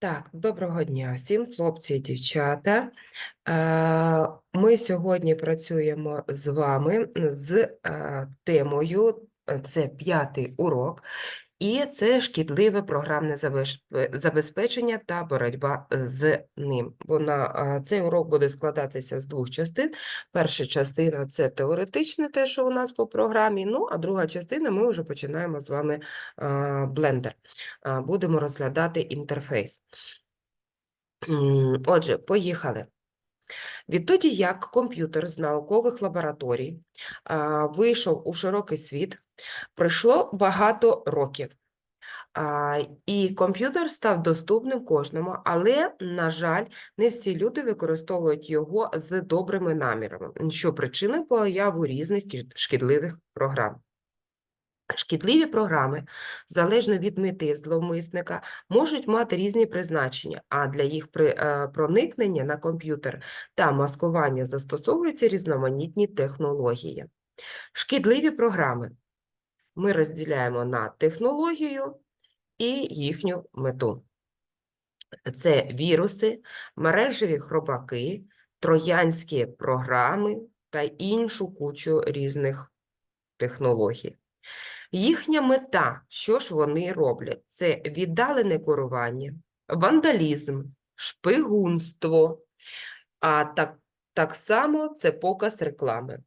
Так, доброго дня всім, хлопці і дівчата. Е, Ми сьогодні працюємо з вами з е, темою, це п'ятий урок, і це шкідливе програмне забезпечення та боротьба з ним. Вона, е, цей урок буде складатися з двох частин. Перша частина це теоретичне, те, що у нас по програмі. Ну, а друга частина ми вже починаємо з вами е. Е, Будемо розглядати інтерфейс. Отже, поїхали. Відтоді, як комп'ютер з наукових лабораторій вийшов у широкий світ, пройшло багато років. І комп'ютер став доступним кожному, але, на жаль, не всі люди використовують його з добрими намірами, що причиною появу різних шкідливих програм. Шкідливі програми, залежно від мети зловмисника, можуть мати різні призначення, а для їх е, проникнення на комп'ютер та маскування застосовуються різноманітні технології. Шкідливі програми ми розділяємо на технологію і їхню мету. Це віруси, мережеві хробаки, троянські програми та іншу кучу різних технологій. Їхня мета, що ж вони роблять? Це віддалене керування, вандалізм, шпигунство, а так, так само це показ реклами.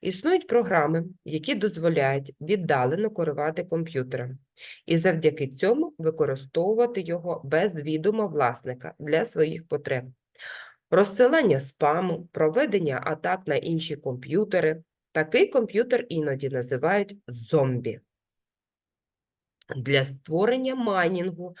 Існують програми, які дозволяють віддалено керувати комп'ютером, і завдяки цьому використовувати його без відома власника для своїх потреб. Розсилання спаму, проведення атак на інші комп'ютери. Такий комп'ютер іноді називають зомбі. Для створення майнінгу,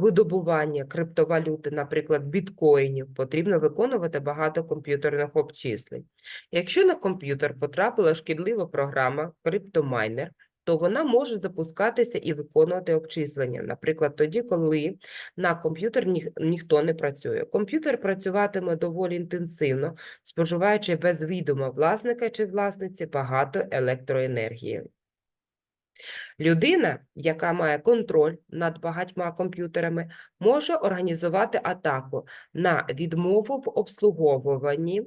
видобування криптовалюти, наприклад, біткоїнів, потрібно виконувати багато комп'ютерних обчислень. Якщо на комп'ютер потрапила шкідлива програма криптомайнер, то вона може запускатися і виконувати обчислення, наприклад, тоді, коли на комп'ютер ніх- ніхто не працює. Комп'ютер працюватиме доволі інтенсивно, споживаючи без відома власника чи власниці багато електроенергії. Людина, яка має контроль над багатьма комп'ютерами, може організувати атаку на відмову в обслуговуванні,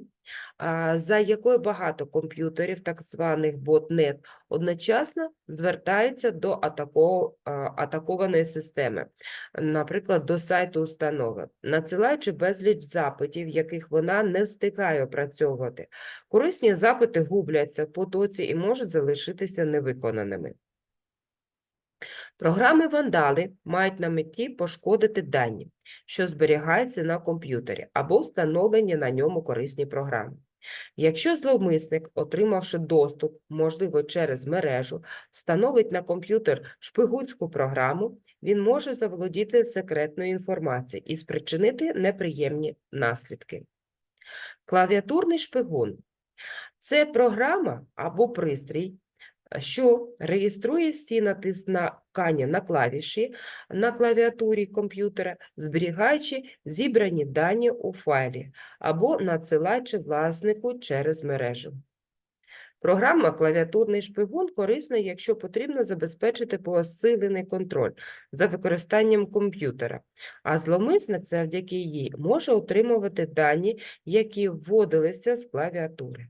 за якою багато комп'ютерів, так званих ботнет, одночасно звертаються до атако- атакованої системи, наприклад, до сайту установи, надсилаючи безліч запитів, яких вона не встигає опрацьовувати. Корисні запити губляться в потоці і можуть залишитися невиконаними. Програми-вандали мають на меті пошкодити дані, що зберігаються на комп'ютері, або встановлені на ньому корисні програми. Якщо зловмисник, отримавши доступ, можливо, через мережу, встановить на комп'ютер шпигунську програму, він може заволодіти секретною інформацією і спричинити неприємні наслідки. Клавіатурний шпигун – це програма або пристрій, що реєструє всі натискання на клавіші на клавіатурі комп'ютера, зберігаючи зібрані дані у файлі або надсилаючи власнику через мережу. Програма «Клавіатурний шпигун» корисна, якщо потрібно забезпечити посилений контроль за використанням комп'ютера, а зловмисник завдяки їй може отримувати дані, які вводилися з клавіатури.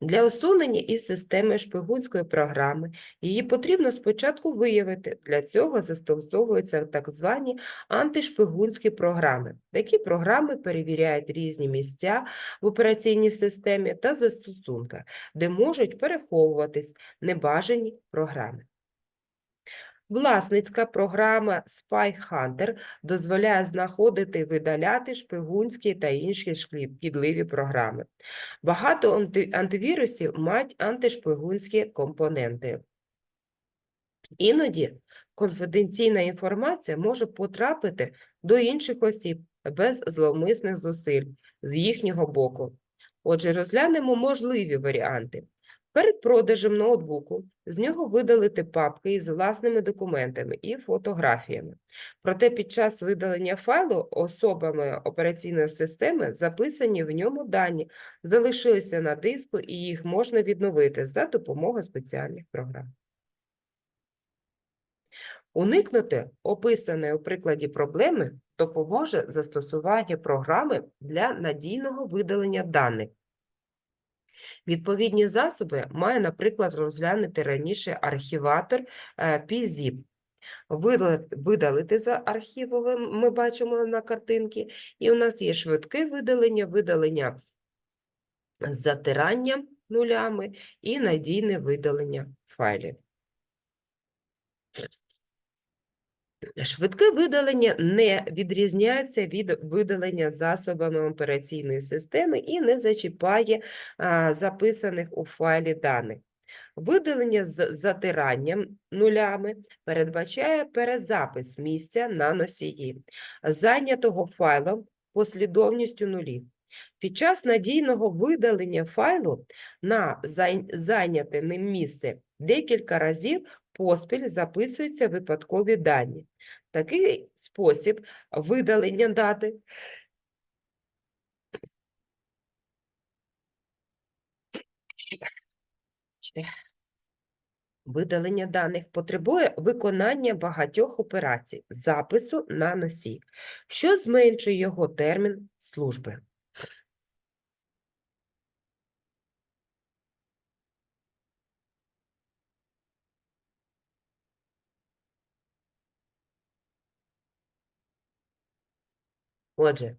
Для усунення із системи шпигунської програми її потрібно спочатку виявити. Для цього застосовуються так звані антишпигунські програми. Такі програми перевіряють різні місця в операційній системі та застосунках, де можуть переховуватись небажані програми. Власницька програма Spy Hunter дозволяє знаходити видаляти шпигунські та інші шкідливі програми. Багато антивірусів мають антишпигунські компоненти. Іноді конфіденційна інформація може потрапити до інших осіб без зловмисних зусиль з їхнього боку. Отже, розглянемо можливі варіанти. Перед продажем ноутбуку з нього видалити папки із власними документами і фотографіями. Проте під час видалення файлу особами операційної системи записані в ньому дані залишилися на диску і їх можна відновити за допомогою спеціальних програм. Уникнути описаної у прикладі проблеми допоможе застосування програми для надійного видалення даних. Відповідні засоби має, наприклад, розглянути раніше архіватор е, PZIP. Видалити за архівовим ми бачимо на картинці, і у нас є швидке видалення, видалення з затиранням нулями і надійне видалення файлів. Швидке видалення не відрізняється від видалення засобами операційної системи і не зачіпає записаних у файлі даних. Видалення з затиранням нулями передбачає перезапис місця на носії, зайнятого файлом послідовністю нулів. Під час надійного видалення файлу на зайняте ним місце декілька разів поспіль записуються випадкові дані. Такий спосіб видалення дати Видалення даних потребує виконання багатьох операцій, запису на носій, що зменшує його термін служби. Отже,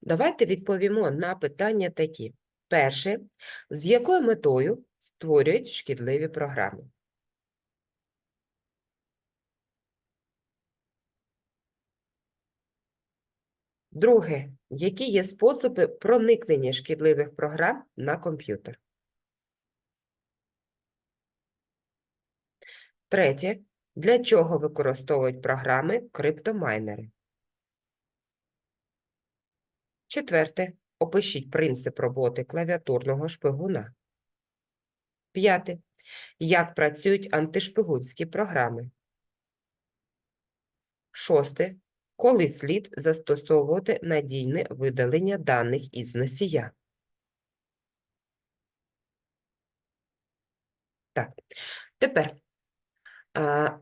давайте відповімо на питання такі. Перше, з якою метою створюють шкідливі програми? Друге, які є способи проникнення шкідливих програм на комп'ютер? Третє, для чого використовують програми криптомайнери? Четверте, опишіть принцип роботи клавіатурного шпигуна. П'яте, як працюють антишпигунські програми? Шосте, коли слід застосовувати надійне видалення даних із носія? Так, тепер а,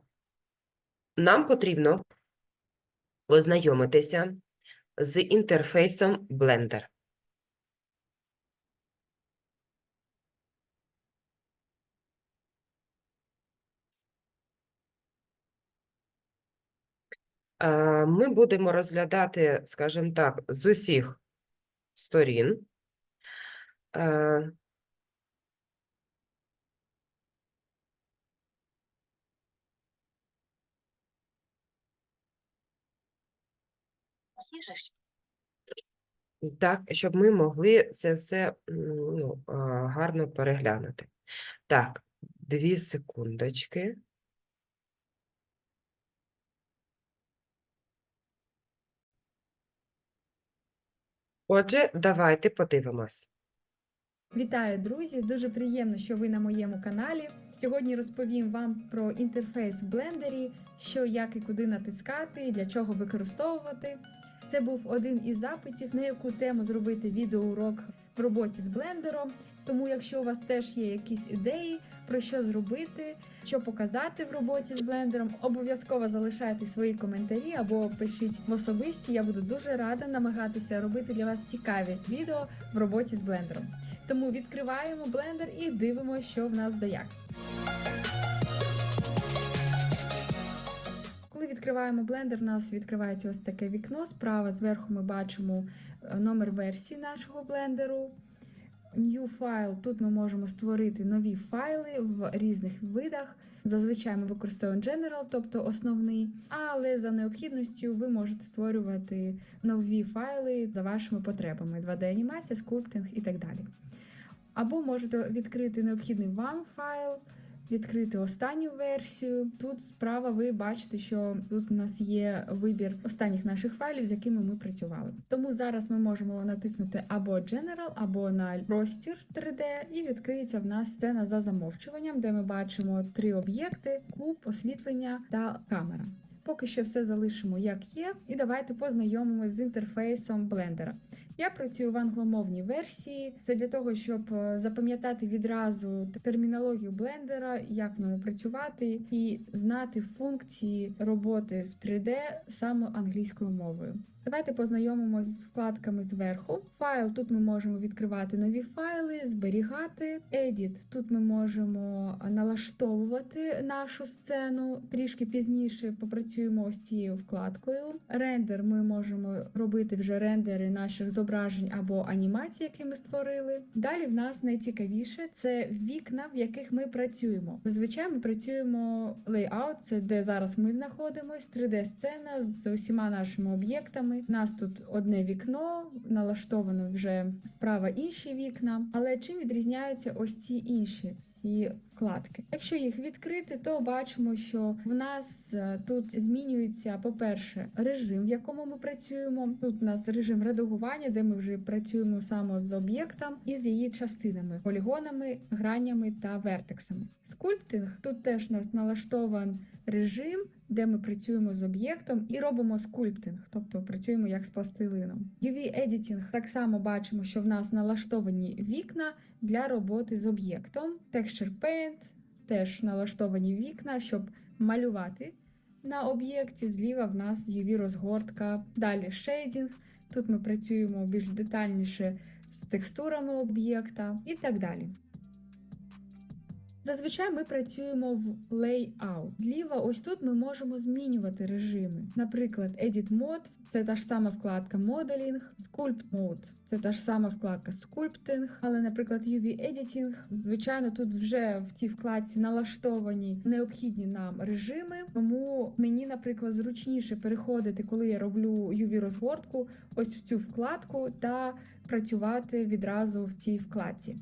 нам потрібно ознайомитися з інтерфейсом Blender. Е, Ми будемо розглядати, скажімо так, з усіх сторін. Так, щоб ми могли це все ну, гарно переглянути. Так, дві секундочки. Отже, давайте подивимось. Вітаю, друзі! Дуже приємно, що ви на моєму каналі. Сьогодні розповім вам про інтерфейс в блендері, що як і куди натискати, для чого використовувати. Це був один із запитів, на яку тему зробити відеоурок в роботі з блендером. Тому, якщо у вас теж є якісь ідеї про що зробити, що показати в роботі з блендером, обов'язково залишайте свої коментарі або пишіть в особисті. Я буду дуже рада намагатися робити для вас цікаві відео в роботі з блендером. Тому відкриваємо блендер і дивимося, що в нас да як. Коли відкриваємо блендер, у нас відкривається ось таке вікно. Справа зверху ми бачимо е, номер версії нашого блендеру. New файл. Тут ми можемо створити нові файли в різних видах. Зазвичай ми використовуємо General, тобто основний, але за необхідністю ви можете створювати нові файли за вашими потребами: 2D-анімація, скульптинг і так далі. Або можете відкрити необхідний вам файл відкрити останню версію. Тут справа ви бачите, що тут у нас є вибір останніх наших файлів, з якими ми працювали. Тому зараз ми можемо натиснути або General, або на простір 3D, і відкриється в нас сцена за замовчуванням, де ми бачимо три об'єкти: куб, освітлення та камера. Поки що все залишимо як є, і давайте познайомимось з інтерфейсом блендера. Я працюю в англомовній версії. Це для того, щоб е, запам'ятати відразу термінологію блендера, як в ньому працювати, і знати функції роботи в 3D саме англійською мовою. Давайте познайомимось з вкладками зверху. Файл тут ми можемо відкривати нові файли, зберігати. Edit тут ми можемо налаштовувати нашу сцену. Трішки пізніше попрацюємо ось цією вкладкою. Рендер ми можемо робити вже рендери наших зображень або анімацій, які ми створили. Далі в нас найцікавіше це вікна, в яких ми працюємо. Зазвичай ми працюємо layout, це де зараз ми знаходимось, 3D-сцена з усіма нашими об'єктами. У нас тут одне вікно, налаштовано вже справа інші вікна. Але чим відрізняються ось ці інші всі вкладки? Якщо їх відкрити, то бачимо, що в нас е, тут змінюється, по-перше, режим, в якому ми працюємо. Тут у нас режим редагування, де ми вже працюємо саме з об'єктом і з її частинами, полігонами, гранями та вертексами. Скульптинг тут теж у нас налаштован режим, де ми працюємо з об'єктом і робимо скульптинг, тобто працюємо як з пластилином. UV Editing так само бачимо, що в нас налаштовані вікна для роботи з об'єктом. Texture теж налаштовані вікна, щоб малювати на об'єкті. Зліва в нас UV розгортка. Далі шейдінг. Тут ми працюємо більш детальніше з текстурами об'єкта і так далі. Зазвичай ми працюємо в Layout. Зліва, ось тут ми можемо змінювати режими. Наприклад, Edit Mode – це та ж сама вкладка Modeling, Sculpt Mode – це та ж сама вкладка Sculpting, але, наприклад, UV Editing, звичайно, тут вже в тій вкладці налаштовані необхідні нам режими. Тому мені, наприклад, зручніше переходити, коли я роблю UV розгортку, ось в цю вкладку та працювати відразу в цій вкладці.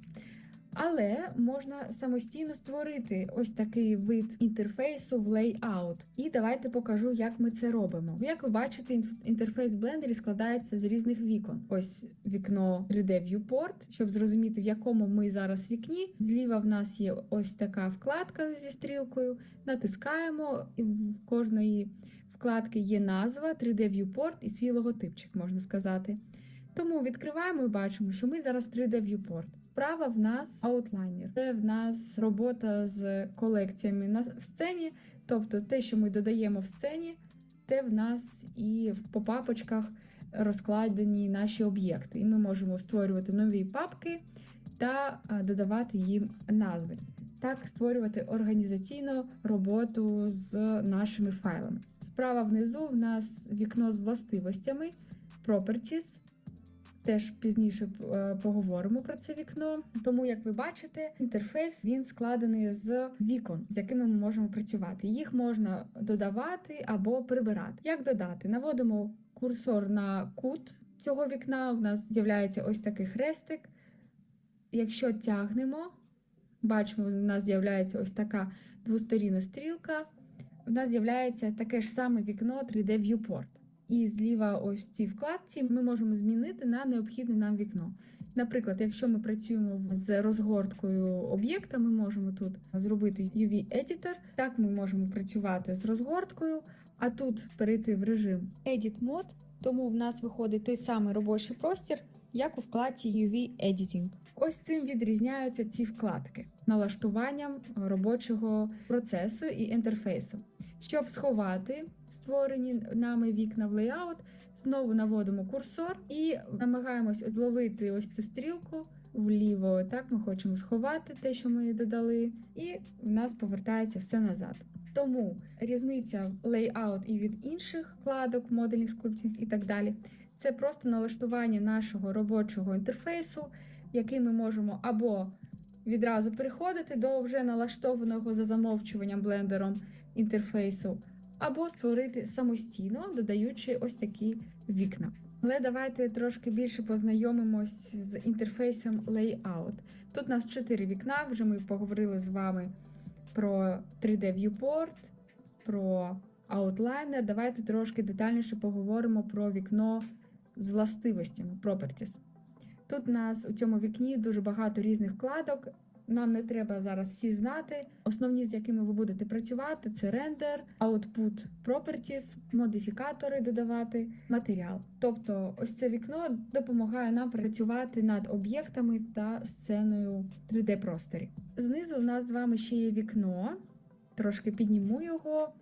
Але можна самостійно створити ось такий вид інтерфейсу в Layout. І давайте покажу, як ми це робимо. Як ви бачите, інтерфейс в блендері складається з різних вікон. Ось вікно 3D Viewport, щоб зрозуміти, в якому ми зараз вікні. Зліва в нас є ось така вкладка зі стрілкою. Натискаємо, і в кожної вкладки є назва 3D Viewport і свій логотипчик, можна сказати. Тому відкриваємо і бачимо, що ми зараз 3D Viewport. Справа в нас Outliner. Це в нас робота з колекціями на в сцені, тобто те, що ми додаємо в сцені, те в нас і по папочках розкладені наші об'єкти. І ми можемо створювати нові папки та додавати їм назви. Так, створювати організаційну роботу з нашими файлами. Справа внизу в нас вікно з властивостями Properties. Теж пізніше е, поговоримо про це вікно. Тому, як ви бачите, інтерфейс він складений з вікон, з якими ми можемо працювати. Їх можна додавати або прибирати. Як додати? Наводимо курсор на кут цього вікна. У нас з'являється ось такий хрестик. Якщо тягнемо, бачимо, в нас з'являється ось така двосторінна стрілка. В нас з'являється таке ж саме вікно 3D Viewport. І зліва ось ці вкладці ми можемо змінити на необхідне нам вікно. Наприклад, якщо ми працюємо з розгорткою об'єкта, ми можемо тут зробити UV-Editor. Так ми можемо працювати з розгорткою, а тут перейти в режим Edit Mode, тому в нас виходить той самий робочий простір, як у вкладці UV Editing. Ось цим відрізняються ці вкладки налаштуванням робочого процесу і інтерфейсу. Щоб сховати створені нами вікна в layout, знову наводимо курсор і намагаємось зловити ось цю стрілку вліво. Так, ми хочемо сховати те, що ми додали, і в нас повертається все назад. Тому різниця в layout і від інших вкладок, моделінг, скульптинг і так далі. Це просто налаштування нашого робочого інтерфейсу, який ми можемо або відразу переходити до вже налаштованого за замовчуванням блендером інтерфейсу, або створити самостійно, додаючи ось такі вікна. Але давайте трошки більше познайомимось з інтерфейсом Layout. Тут у нас чотири вікна, вже ми поговорили з вами про 3D Viewport, про Outliner. Давайте трошки детальніше поговоримо про вікно з властивостями Properties. Тут у нас у цьому вікні дуже багато різних вкладок. Нам не треба зараз всі знати. Основні, з якими ви будете працювати, це рендер, output properties, модифікатори додавати, матеріал. Тобто, ось це вікно допомагає нам працювати над об'єктами та сценою 3D просторі. Знизу в нас з вами ще є вікно. Трошки підніму його.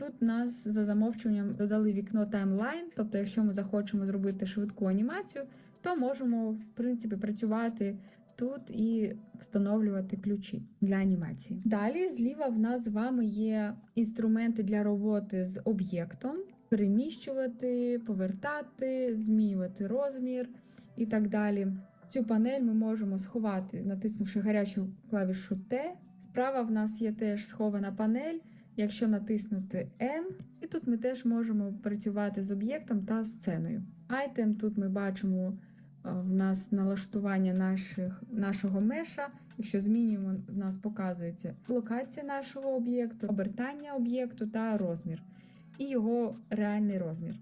Тут нас за замовчуванням додали вікно таймлайн, тобто, якщо ми захочемо зробити швидку анімацію, то можемо в принципі працювати тут і встановлювати ключі для анімації. Далі зліва в нас з вами є інструменти для роботи з об'єктом, переміщувати, повертати, змінювати розмір і так далі. Цю панель ми можемо сховати, натиснувши гарячу клавішу T. Справа в нас є теж схована панель. Якщо натиснути N, і тут ми теж можемо працювати з об'єктом та сценою. Item тут ми бачимо в нас налаштування наших, нашого меша. Якщо змінюємо, в нас показується локація нашого об'єкту, обертання об'єкту та розмір, і його реальний розмір.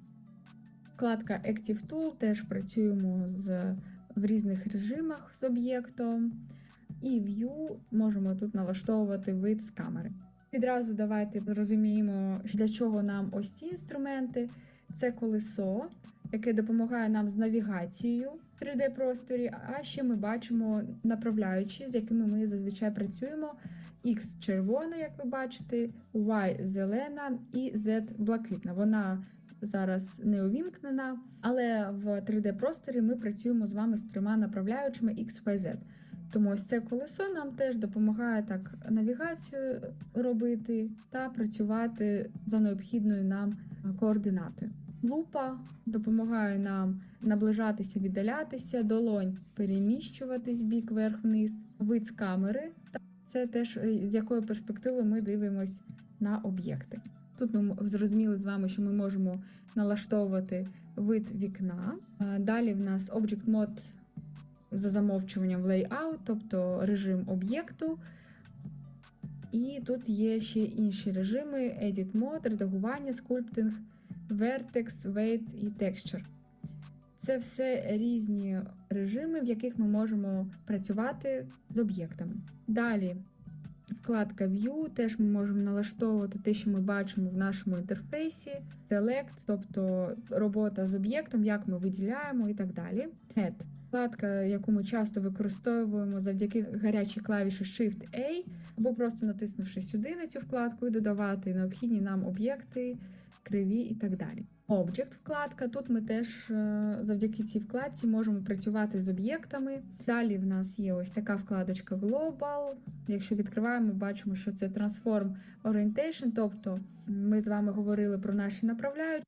Вкладка Active Tool теж працюємо з, в різних режимах з об'єктом. І View можемо тут налаштовувати вид з камери. Відразу давайте зрозуміємо, для чого нам ось ці інструменти. Це колесо, яке допомагає нам з навігацією в 3D-просторі, а ще ми бачимо направляючі, з якими ми зазвичай працюємо. X червона, як ви бачите, Y зелена і Z блакитна. Вона зараз не увімкнена, але в 3D-просторі ми працюємо з вами з трьома направляючими X, Y, Z. Тому ось це колесо нам теж допомагає так навігацію робити та працювати за необхідною нам координатою. Лупа допомагає нам наближатися, віддалятися, долонь переміщуватись бік вверх-вниз, вид з камери. Та Це теж е, з якої перспективи ми дивимось на об'єкти. Тут ми зрозуміли з вами, що ми можемо налаштовувати вид вікна. Далі в нас Object Mode за замовчуванням layout, тобто режим об'єкту. І тут є ще інші режими: Edit Mode, редагування, скульптинг, Vertex, Weight і Texture. Це все різні режими, в яких ми можемо працювати з об'єктами. Далі вкладка View, теж ми можемо налаштовувати те, що ми бачимо в нашому інтерфейсі, Select, тобто робота з об'єктом, як ми виділяємо і так далі. Add Вкладка, яку ми часто використовуємо завдяки гарячій клавіші Shift-A, або просто натиснувши сюди на цю вкладку і додавати необхідні нам об'єкти, криві і так далі. Object вкладка. Тут ми теж е, завдяки цій вкладці можемо працювати з об'єктами. Далі в нас є ось така вкладочка Global. Якщо відкриваємо, бачимо, що це Transform Orientation, тобто ми з вами говорили про наші направляючі.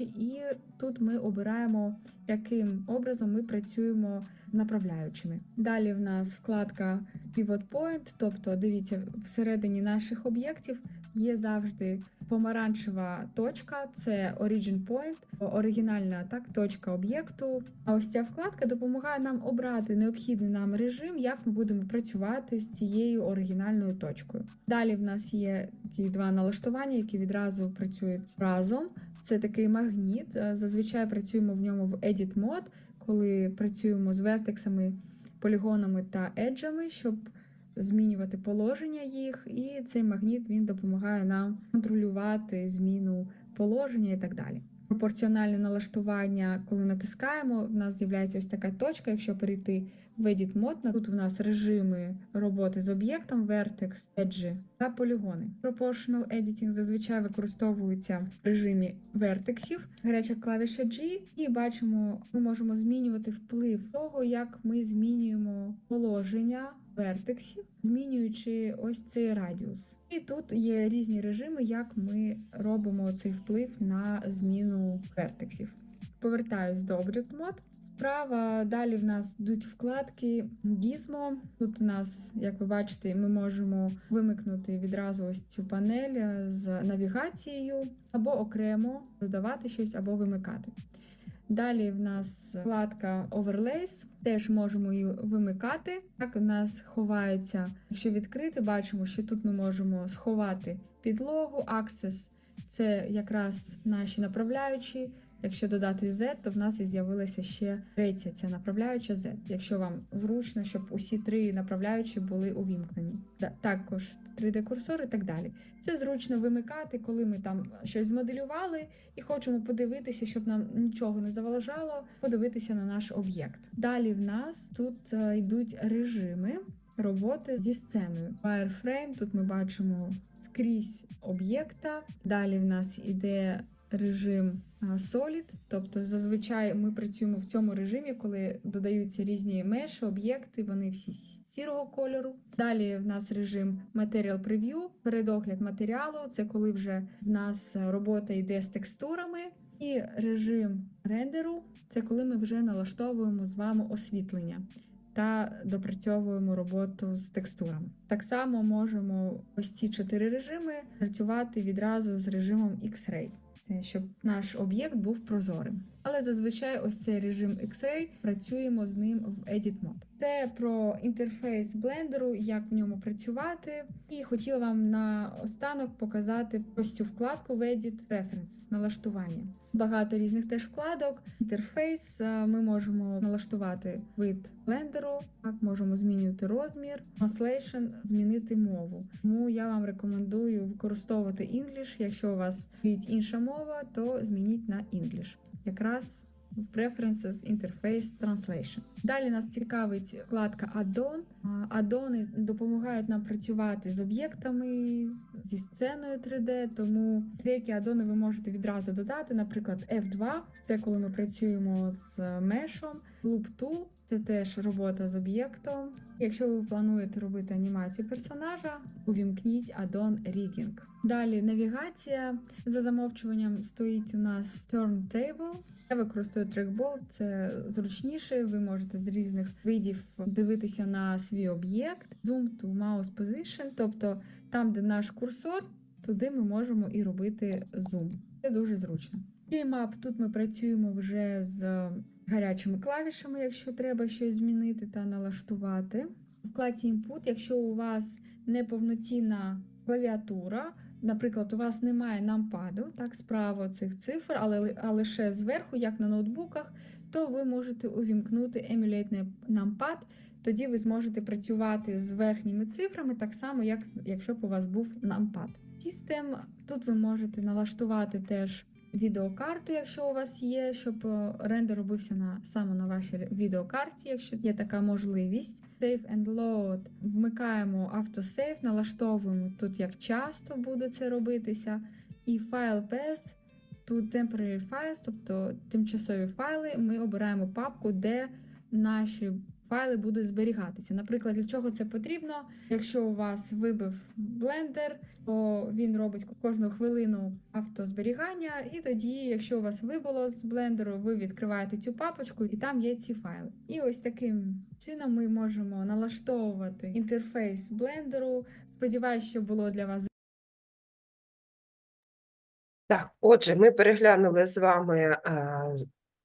І тут ми обираємо, яким образом ми працюємо з направляючими. Далі в нас вкладка Pivot Point, тобто дивіться, всередині наших об'єктів є завжди помаранчева точка, це Origin Point, оригінальна так, точка об'єкту. А ось ця вкладка допомагає нам обрати необхідний нам режим, як ми будемо працювати з цією оригінальною точкою. Далі в нас є ті два налаштування, які відразу працюють разом. Це такий магніт. Зазвичай працюємо в ньому в Edit Mode, коли працюємо з вертексами, полігонами та еджами, щоб змінювати положення їх. І цей магніт він допомагає нам контролювати зміну положення і так далі. Пропорціональне налаштування, коли натискаємо, в нас з'являється ось така точка. Якщо перейти в Edit Mode, тут у нас режими роботи з об'єктом, Vertex, Edge та полігони. Proportional Editing зазвичай використовується в режимі вертексів, гаряча клавіша G, і бачимо, ми можемо змінювати вплив того, як ми змінюємо положення вертексів, змінюючи ось цей радіус. І тут є різні режими, як ми робимо цей вплив на зміну вертексів. Повертаюсь до Object Mode. Справа далі в нас йдуть вкладки Gizmo. Тут у нас, як ви бачите, ми можемо вимикнути відразу ось цю панель е, з навігацією, або окремо додавати щось, або вимикати. Далі в нас вкладка Overlays, теж можемо її вимикати. Так у нас ховається, якщо відкрити, бачимо, що тут ми можемо сховати підлогу, Access – це якраз наші направляючі. Якщо додати Z, то в нас і з'явилася ще третя ця направляюча Z, якщо вам зручно, щоб усі три направляючі були увімкнені. Також 3D-курсор і так далі. Це зручно вимикати, коли ми там щось змоделювали і хочемо подивитися, щоб нам нічого не заважало, подивитися на наш об'єкт. Далі в нас тут е, йдуть режими. Роботи зі сценою. Wireframe, тут ми бачимо скрізь об'єкта. Далі в нас іде режим Solid, тобто зазвичай ми працюємо в цьому режимі, коли додаються різні меші, об'єкти, вони всі сірого кольору. Далі в нас режим Material Preview, передогляд матеріалу. Це коли вже в нас робота йде з текстурами, і режим рендеру це коли ми вже налаштовуємо з вами освітлення. Та допрацьовуємо роботу з текстурами. Так само можемо ось ці чотири режими працювати відразу з режимом X-Ray. Щоб наш об'єкт був прозорим. Але зазвичай ось цей режим X-Ray працюємо з ним в Edit Mode. Це про інтерфейс блендеру, як в ньому працювати. І хотіла вам на останок показати ось цю вкладку в Edit Preferences, налаштування. Багато різних теж вкладок. Інтерфейс ми можемо налаштувати вид блендеру, так можемо змінювати розмір, Translation, змінити мову. Тому я вам рекомендую використовувати English. Якщо у вас стоїть інша мова, то змініть на English. Якраз в Preferences Interface Translation. Далі нас цікавить вкладка Add-on. А, Аддони допомагають нам працювати з об'єктами, зі сценою 3D, тому деякі адони ви можете відразу додати. Наприклад, F2 це коли ми працюємо з мешом, Loop Tool це теж робота з об'єктом. Якщо ви плануєте робити анімацію персонажа, увімкніть Addon Rigging. Далі навігація за замовчуванням стоїть у нас Turntable. Я використовую трекбол, це зручніше. Ви можете з різних видів дивитися на свій об'єкт. Zoom to mouse position, тобто там, де наш курсор, туди ми можемо і робити зум. Це дуже зручно. Keymap, тут ми працюємо вже з гарячими клавішами, якщо треба щось змінити та налаштувати. В вкладці Input, якщо у вас неповноцінна клавіатура, наприклад, у вас немає нампаду, так, справа цих цифр, але а лише зверху, як на ноутбуках, то ви можете увімкнути Emulate Numpad, тоді ви зможете працювати з верхніми цифрами, так само, як якщо б у вас був Numpad. System, тут ви можете налаштувати теж відеокарту, якщо у вас є, щоб е, рендер робився на саме на вашій відеокарті, якщо є така можливість. Save and Load. Вмикаємо автосейв, налаштовуємо тут, як часто буде це робитися. І File Path, тут Temporary Files, тобто тимчасові файли. Ми обираємо папку, де наші файли будуть зберігатися. Наприклад, для чого це потрібно? Якщо у вас вибив блендер, то він робить кожну хвилину автозберігання, і тоді, якщо у вас вибило з блендеру, ви відкриваєте цю папочку, і там є ці файли. І ось таким чином ми можемо налаштовувати інтерфейс блендеру. Сподіваюсь, що було для вас Так, отже, ми переглянули з вами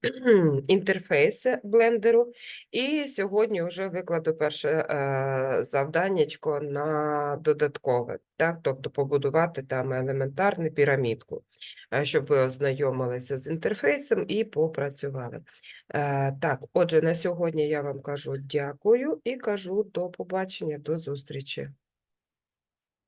інтерфейси блендеру, і сьогодні вже викладу перше е, завданнячко на додаткове, так, тобто побудувати там елементарну пірамідку, е, щоб ви ознайомилися з інтерфейсом і попрацювали. Е, Так, отже, на сьогодні я вам кажу дякую і кажу до побачення, до зустрічі.